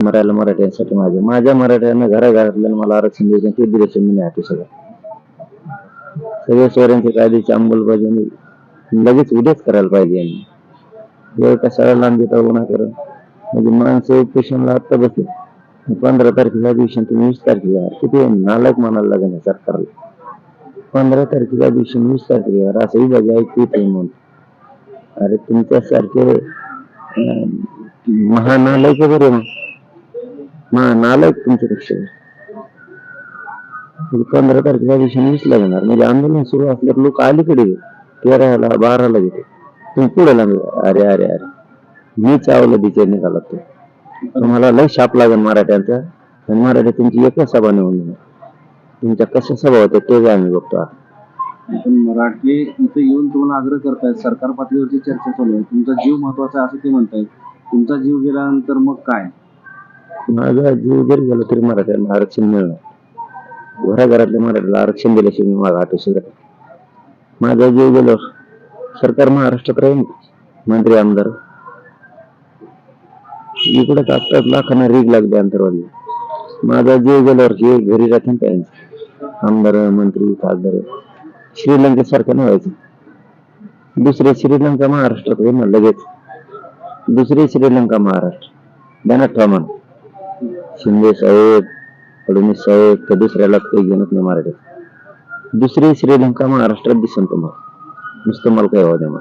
मरायला मराठ्यांसाठी माझ्या माझ्या मराठ्यांना घराघरातल्या मला आरक्षण द्यायचं ते दिलं मी नाही सगळं सगळे सोयऱ्यांच्या कायद्याची अंमलबजावणी लगेच उद्याच करायला पाहिजे यांनी वेळ कशाला लांब देता गुन्हा करा. म्हणजे माणसं पेशंटला आत्ता बसले. पंधरा तारखेच्या दिवशी तुम्ही वीस तारखेला किती नालायक मानायला लागेल सरकारला? पंधरा तारखेच्या दिवशी वीस तारखेला असंही बघा ऐकू येते म्हणून. अरे तुमच्यासारखे अं, बरे मग महानालायक तुमच्यापेक्षा म्हणजे पंधरा तारखेच्या दिवशी वीसला लागणार म्हणजे आंदोलन सुरू असल्यावर लोक अलीकडे तेराला बाराला घेते तुम्ही पुढे लागले अरे अरे अरे. मी चावलं बिचार निघाला तो तुम्हाला लय शाप लागेल मराठ्यांचा. आणि मराठी तुमची एकच सभा निवडून तुमच्या कशा सभा होत्या तेच आम्ही बघतो पण मराठी इथे येऊन तुम्हाला आग्रह करतायत. सरकार पातळीवरची चर्चा चालू आहे. तुमचा जीव महत्त्वाचा असं ते म्हणतायत. तुमचा जीव गेल्यानंतर मग काय? माझा जीव जरी गेला तरी मराठ्यांना आरक्षण मिळणार. घराघरातल्या मराठ्याला आरक्षण दिल्याशिवाय मी मागा हटू माझा जीव गेलो. सरकार महाराष्ट्रात राहील मंत्री आमदार? इकडे आत्ताच लाखांना रीग लागली अंतरवाली. माझा जीव गेल्यावर हे घरी राहतील त्यांचे. आमदार मंत्री खासदार. श्रीलंकेसारखं नाही व्हायचं दुसरे श्रीलंका महाराष्ट्रात होईल लगेच. दुसरे श्रीलंका महाराष्ट्र. ध्यानात ठेवा शिंदे साहेब फडणवीस साहेब त्या दुसऱ्याला काही घेणच नाही मराठीत. दुसरी श्रीलंका महाराष्ट्रात दिसन तुम्हाला. नुसतं मला काही द्या मला